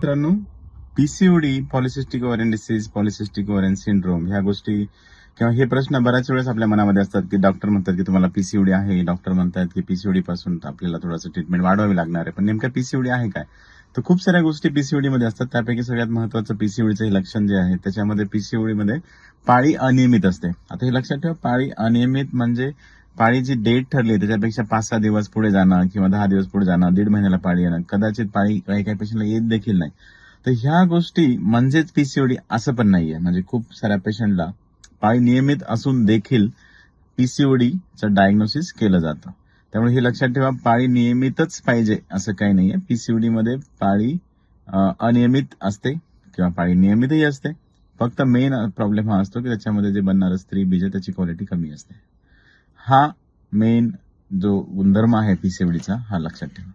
मित्रांनो PCOD polycystic ovarian disease polycystic ovarian syndrome ह्या गोष्टी किंवा हे प्रश्न बऱ्याच वेळेस आपल्या मनामध्ये असतात की डॉक्टर म्हणतात की तुम्हाला पीसीओडी आहे. डॉक्टर म्हणतात की पीसीओडी पासून आपल्याला थोडंसं ट्रीटमेंट वाढवावी लागणार आहे. पण नेमक्या पीसीओडी आहे काय? तर खूप साऱ्या गोष्टी पीसीओडी मध्ये असतात. त्यापैकी सगळ्यात महत्वाचं पीसीओडीचं हे लक्षण जे आहे त्याच्यामध्ये पीसीओडी मध्ये पाळी अनियमित असते. आता हे लक्षात ठेवा पाळी अनियमित म्हणजे पाळी जी डेट ठरली त्याच्यापेक्षा पाच सहा दिवस पुढे जाणं किंवा दहा दिवस पुढे जाणं दीड महिन्याला पाळी येणं कदाचित पाळी काही काही पेशंटला येत देखील नाही. तर ह्या गोष्टी म्हणजेच पीसीओडी असं पण नाहीये. म्हणजे खूप साऱ्या पेशंटला पाळी नियमित असून देखील पीसीओडीचं डायग्नोसिस केलं जातं. त्यामुळे हे लक्षात ठेवा पाळी नियमितच पाहिजे असं काही नाहीये. पीसीओडी मध्ये पाळी अनियमित असते किंवा पाळी नियमितही असते. फक्त मेन प्रॉब्लेम हा असतो की त्याच्यामध्ये जे बनणारं स्त्री बीज त्याची क्वालिटी कमी असते. हा मेन जो गुणधर्म आहे पीसीओडीचा हा लक्षात ठेवा.